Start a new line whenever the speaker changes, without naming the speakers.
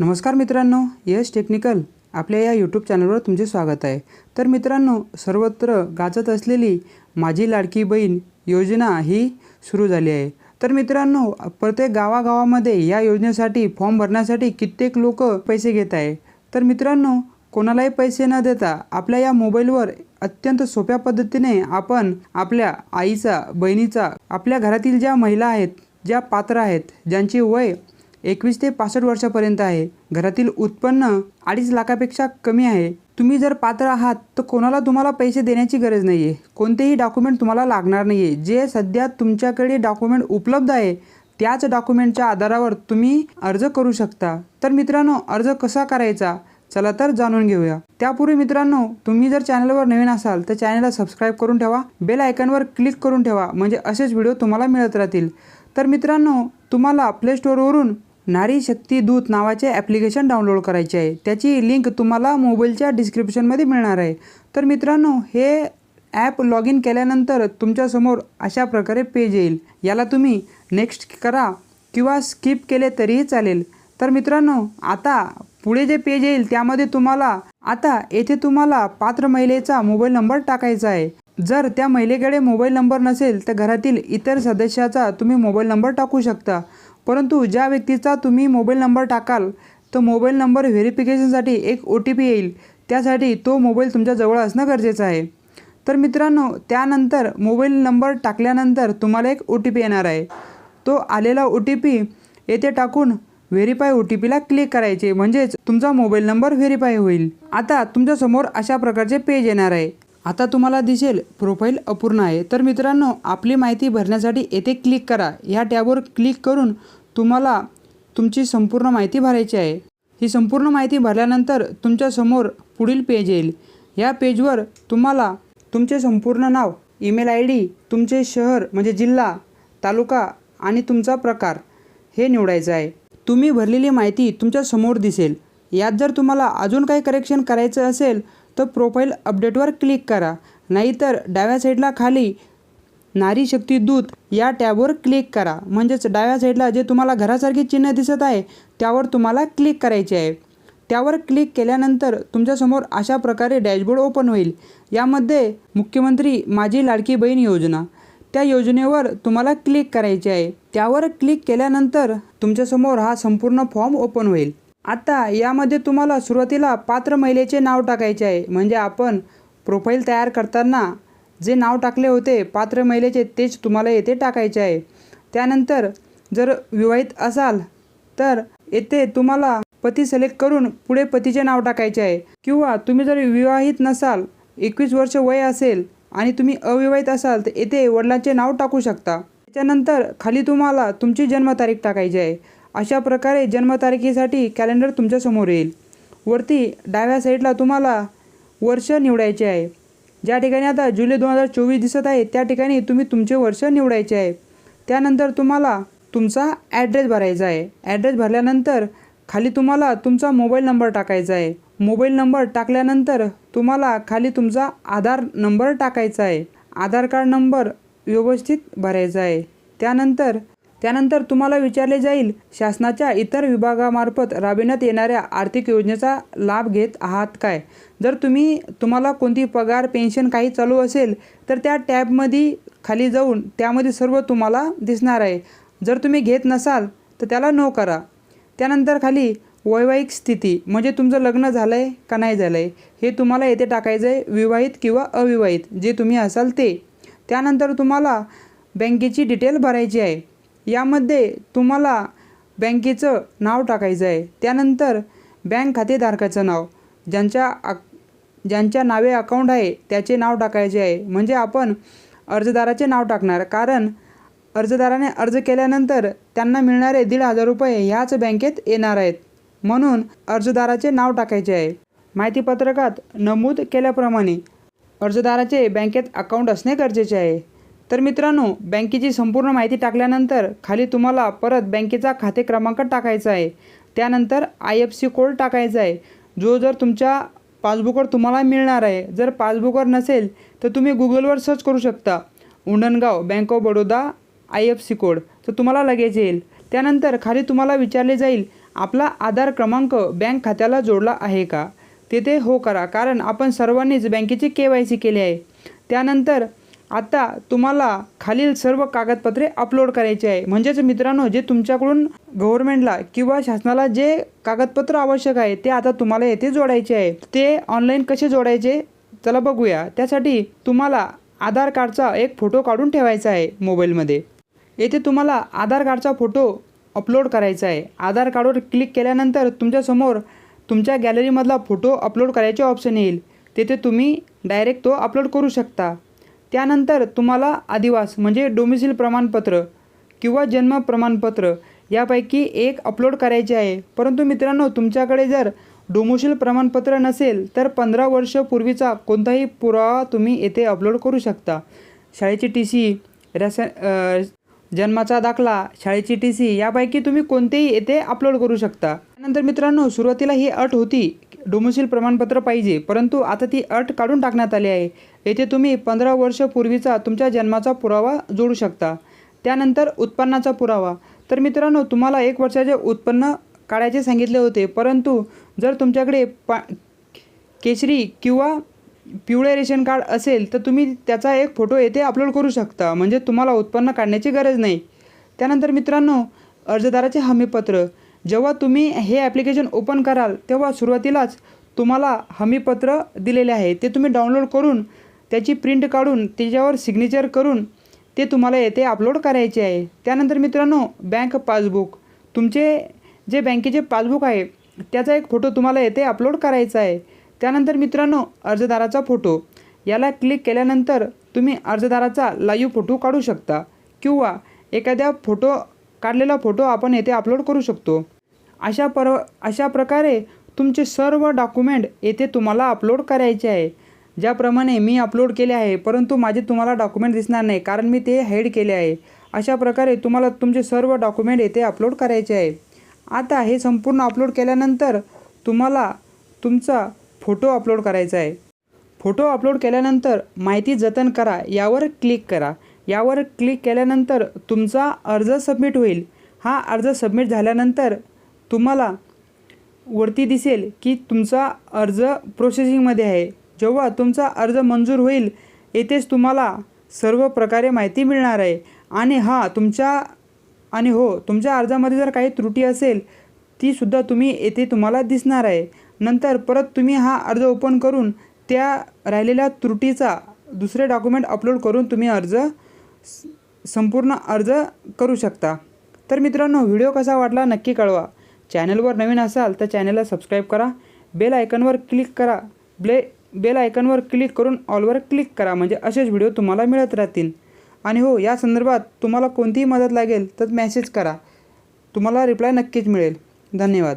नमस्कार मित्रांनो यश टेक्निकल आपल्या या यूट्यूब चॅनलवर तुमचे स्वागत आहे. तर मित्रांनो सर्वत्र गाजत असलेली माझी लाडकी बहीण योजना ही सुरू झाली आहे. तर मित्रांनो प्रत्येक गावागावामध्ये या योजनेसाठी फॉर्म भरण्यासाठी कित्येक लोक पैसे घेत आहे. तर मित्रांनो कोणालाही पैसे न देता आपल्या या मोबाईलवर अत्यंत सोप्या पद्धतीने आपण आपल्या आईचा बहिणीचा आपल्या घरातील ज्या महिला आहेत ज्या पात्र आहेत ज्यांची वय एकवीस ते पासष्ट वर्षापर्यंत आहे. घरातील उत्पन्न अडीच लाखापेक्षा कमी आहे. तुम्ही जर पात्र आहात तर कोणाला तुम्हाला पैसे देण्याची गरज नाही आहे कोणतेही डॉक्युमेंट तुम्हाला लागणार नाही आहे जे सध्या तुमच्याकडे डॉक्युमेंट उपलब्ध आहे त्याच डॉक्युमेंटच्या आधारावर तुम्ही अर्ज करू शकता. तर मित्रांनो अर्ज कसा करायचा? चला तर जाणून घेऊया. त्यापूर्वी मित्रांनो तुम्ही जर चॅनलवर नवीन असाल तर चॅनलला सबस्क्राईब करून ठेवा बेल आयकॉनवर क्लिक करून ठेवा म्हणजे असेच व्हिडिओ तुम्हाला मिळत राहतील. तर मित्रांनो तुम्हाला प्ले स्टोअरवरून नारी शक्ती दूत नावाचे ॲप्लिकेशन डाउनलोड करायचे आहे. त्याची लिंक तुम्हाला मोबाईलच्या डिस्क्रिप्शनमध्ये मिळणार आहे. तर मित्रांनो हे ॲप लॉग इन केल्यानंतर तुमच्यासमोर अशा प्रकारे पेज येईल. याला तुम्ही नेक्स्ट करा किंवा स्किप केले तरीही चालेल. तर मित्रांनो आता पुढे जे पेज येईल त्यामध्ये तुम्हाला आता येथे तुम्हाला पात्र महिलेचा मोबाईल नंबर टाकायचा आहे. जर त्या महिलेकडे मोबाईल नंबर नसेल तर घरातील इतर सदस्याचा तुम्ही मोबाईल नंबर टाकू शकता. परंतु ज्या व्यक्तीचा तुम्ही मोबाईल नंबर टाकाल तो मोबाईल नंबर व्हेरिफिकेशनसाठी एक ओ टी पी येईल. त्यासाठी तो मोबाईल तुमच्या जवळ असणं गरजेचं आहे. तर मित्रांनो त्यानंतर मोबाईल नंबर टाकल्यानंतर तुम्हाला एक ओ टी पी येणार आहे. तो आलेला ओ टी पी येथे टाकून व्हेरीफाय ओ टी पीला क्लिक करायचे. म्हणजेच तुमचा मोबाईल नंबर व्हेरीफाय होईल. आता तुमच्यासमोर अशा प्रकारचे पेज येणार आहे. आता तुम्हाला दिसेल प्रोफाईल अपूर्ण आहे. तर मित्रांनो आपली माहिती भरण्यासाठी येथे क्लिक करा. या टॅबवर क्लिक करून तुम्हाला तुमची संपूर्ण माहिती भरायची आहे. ही संपूर्ण माहिती भरल्यानंतर तुमच्यासमोर पुढील पेज येईल. या पेजवर तुम्हाला तुमचे संपूर्ण नाव ईमेल आय डी तुमचे शहर म्हणजे जिल्हा तालुका आणि तुमचा प्रकार हे निवडायचं आहे. तुम्ही भरलेली माहिती तुमच्यासमोर दिसेल. यात जर तुम्हाला अजून काही करेक्शन करायचं असेल तर प्रोफाईल अपडेटवर क्लिक करा. नाहीतर डाव्या साईडला खाली नारी शक्ती दूत या टॅबवर क्लिक करा. म्हणजेच डाव्या साईडला जे तुम्हाला घरासारखे चिन्ह दिसत आहे त्यावर तुम्हाला क्लिक करायचे आहे. त्यावर क्लिक केल्यानंतर तुमच्यासमोर अशा प्रकारे डॅशबोर्ड ओपन होईल. यामध्ये मुख्यमंत्री माझी लाडकी बहीण योजना. त्या योजनेवर तुम्हाला क्लिक करायचे आहे. त्यावर क्लिक केल्यानंतर तुमच्यासमोर हा संपूर्ण फॉर्म ओपन होईल. आता यामध्ये तुम्हाला सुरुवातीला पात्र महिलेचे नाव टाकायचे आहे. म्हणजे आपण प्रोफाईल तयार करताना जे नाव टाकले होते पात्र महिलेचे तेच तुम्हाला येथे टाकायचे आहे. त्यानंतर जर विवाहित असाल तर येथे तुम्हाला पती सिलेक्ट करून पुढे पतीचे नाव टाकायचे आहे. किंवा तुम्ही जर विवाहित नसाल एकवीस वर्ष वय असेल आणि तुम्ही अविवाहित असाल तर येथे वडिलांचे नाव टाकू शकता. त्याच्यानंतर खाली तुम्हाला तुमची जन्मतारीख टाकायची आहे. अशा प्रकारे जन्मतारखेसाठी कॅलेंडर तुमच्यासमोर येईल. वरती डाव्या साईडला तुम्हाला वर्ष निवडायचे आहे. ज्या ठिकाणी आता जुलै दोन हजार चोवीस दिसत आहे त्या ठिकाणी तुम्ही तुमचे वर्ष निवडायचे आहे. त्यानंतर तुम्हाला तुमचा ॲड्रेस भरायचा आहे. ॲड्रेस भरल्यानंतर खाली तुम्हाला तुमचा मोबाईल नंबर टाकायचा आहे. मोबाईल नंबर टाकल्यानंतर तुम्हाला खाली तुमचा आधार नंबर टाकायचा आहे. आधार कार्ड नंबर व्यवस्थित भरायचा आहे. त्यानंतर त्यानंतर तुम्हाला विचारले जाईल शासनाच्या इतर विभागामार्फत राबविण्यात येणाऱ्या आर्थिक योजनेचा लाभ घेत आहात काय? जर तुम्ही तुम्हाला कोणती पगार पेन्शन काही चालू असेल तर त्या टॅबमध्ये खाली जाऊन त्यामध्ये सर्व तुम्हाला दिसणार आहे. जर तुम्ही घेत नसाल तर त्याला नो करा. त्यानंतर खाली वैवाहिक स्थिती म्हणजे तुमचं लग्न झालं आहे का नाही झालं आहे हे तुम्हाला येथे टाकायचं आहे विवाहित किंवा अविवाहित जे तुम्ही असाल ते. त्यानंतर तुम्हाला बँकेची डिटेल भरायची आहे. यामध्ये तुम्हाला बँकेचं नाव टाकायचं आहे. त्यानंतर बँक खातेधारकाचं नाव. ज्यांच्या अक ज्यांच्या नावे अकाउंट आहे त्याचे नाव टाकायचे आहे. म्हणजे आपण अर्जदाराचे नाव टाकणार. कारण अर्जदाराने अर्ज केल्यानंतर त्यांना मिळणारे दीड हजार रुपये ह्याच बँकेत येणार आहेत. म्हणून अर्जदाराचे नाव टाकायचे आहे. माहितीपत्रकात नमूद केल्याप्रमाणे अर्जदाराचे बँकेत अकाउंट असणे गरजेचे आहे. तर मित्रांनो बँकेची संपूर्ण माहिती टाकल्यानंतर खाली तुम्हाला परत बँकेचा खाते क्रमांक टाकायचा आहे. त्यानंतर आय एफ सी कोड टाकायचा आहे. जो जर तुमच्या पासबुकवर तुम्हाला मिळणार आहे जर पासबुकवर नसेल तर तुम्ही गुगलवर सर्च करू शकता. Undangaon bank of Baroda I F C code. तर तुम्हाला लगेच येईल. त्यानंतर खाली तुम्हाला विचारले जाईल आपला आधार क्रमांक बँक खात्याला जोडला आहे का? तेथे हो करा कारण आपण सर्वांनीच बँकेची के वाय सी केली आहे. त्यानंतर आता तुम्हाला खालील सर्व कागदपत्रे अपलोड करायचे आहे. म्हणजेच मित्रांनो जे तुमच्याकडून गव्हर्नमेंटला किंवा शासनाला जे कागदपत्र आवश्यक आहे ते आता तुम्हाला येथे जोडायचे आहे. ते ऑनलाईन कसे जोडायचे? चला बघूया. त्यासाठी तुम्हाला आधार कार्डचा एक फोटो काढून ठेवायचा आहे मोबाईलमध्ये. येथे तुम्हाला आधार कार्डचा फोटो अपलोड करायचा आहे. आधार कार्डवर क्लिक केल्यानंतर तुमच्यासमोर तुमच्या गॅलरीमधला फोटो अपलोड करायचे ऑप्शन येईल. तेथे तुम्ही डायरेक्ट तो अपलोड करू शकता. त्यानंतर तुम्हाला आदिवास म्हणजे डोमिसिल प्रमाणपत्र किंवा जन्म प्रमाणपत्र यापैकी एक अपलोड करायचे आहे. परंतु मित्रांनो तुमच्याकडे जर डोमिसिल प्रमाणपत्र नसेल तर पंधरा वर्ष पूर्वीचा कोणताही पुरावा तुम्ही येथे अपलोड करू शकता. शाळेची टी सी रस जन्माचा दाखला शाळेची टी सी यापैकी तुम्ही कोणतेही येथे अपलोड करू शकता. त्यानंतर मित्रांनो सुरुवातीला ही अट होती. डोमिसिल प्रमाणपत्र पाहिजे परंतु आता ती अट काढून टाकण्यात आली आहे. येथे तुम्ही पंधरा वर्ष पूर्वीचा तुमच्या जन्माचा पुरावा जोडू शकता. त्यानंतर उत्पन्नाचा पुरावा. तर मित्रांनो तुम्हाला एक वर्षाचे उत्पन्न काढायचे सांगितले होते परंतु जर तुमच्याकडे पा केशरी किंवा पिवळे रेशन कार्ड असेल तर तुम्ही त्याचा एक फोटो येथे अपलोड करू शकता. म्हणजे तुम्हाला उत्पन्न काढण्याची गरज नाही. त्यानंतर मित्रांनो अर्जदाराचे हमीपत्र. जेव्हा तुम्ही हे ॲप्लिकेशन ओपन कराल तेव्हा सुरुवातीलाच तुम्हाला हमीपत्र दिलेले आहे. ते तुम्ही डाउनलोड करून त्याची प्रिंट काढून त्याच्यावर सिग्नेचर करून ते तुम्हाला येथे अपलोड करायचे आहे. त्यानंतर मित्रांनो बँक पासबुक तुमचे जे बँकेचे पासबुक आहे त्याचा एक फोटो तुम्हाला येथे अपलोड करायचा आहे. त्यानंतर मित्रांनो अर्जदाराचा फोटो याला क्लिक केल्यानंतर तुम्ही अर्जदाराचा लाईव्ह फोटो काढू शकता. किंवा एखाद्या फोटो काढलेला फोटो आपण येथे अपलोड करू शकतो. अशा पर अशा प्रकारे तुमचे सर्व डॉक्युमेंट येथे तुम्हाला अपलोड करायचे आहे. ज्याप्रमाणे मी अपलोड केले आहे परंतु माझे तुम्हाला डॉक्युमेंट दिसणार नाही कारण मी ते हाईड केले आहे. अशा प्रकारे तुम्हाला तुमचे सर्व डॉक्युमेंट येथे अपलोड करायचे आहे. आता हे संपूर्ण अपलोड केल्यानंतर तुम्हाला तुमचा फोटो अपलोड करायचा आहे. फोटो अपलोड केल्यानंतर माहिती जतन करा यावर क्लिक करा. यावर क्लिक केल्यानंतर तुमचा अर्ज सबमिट होईल. हा अर्ज सबमिट झाल्यानंतर तुम्हाला वरती दिसेल की तुमचा अर्ज प्रोसेसिंगमध्ये आहे. जेव्हा तुमचा अर्ज मंजूर होईल येथेच तुम्हाला सर्व प्रकारे माहिती मिळणार आहे. आणि हा तुमच्या आणि हो तुमच्या अर्जामध्ये जर काही त्रुटी असेल तीसुद्धा तुम्ही येथे तुम्हाला दिसणार आहे. नंतर परत तुम्ही हा अर्ज ओपन करून त्या राहिलेल्या त्रुटीचा दुसरे डॉक्युमेंट अपलोड करून तुम्ही अर्ज संपूर्ण अर्ज करू शकता. तर मित्रांनो व्हिडिओ कसा वाटला नक्की कळवा. चॅनलवर नवीन असाल तर चॅनलला सबस्क्राईब करा. बेल आयकनवर क्लिक करा. ब्ले बेल आयकनवर क्लिक करून ऑलवर क्लिक करा म्हणजे असेच व्हिडिओ तुम्हाला मिळत राहतील. आणि हो या संदर्भात तुम्हाला कोणतीही मदत लागेल तर मेसेज करा. तुम्हाला रिप्लाय नक्कीच मिळेल. धन्यवाद.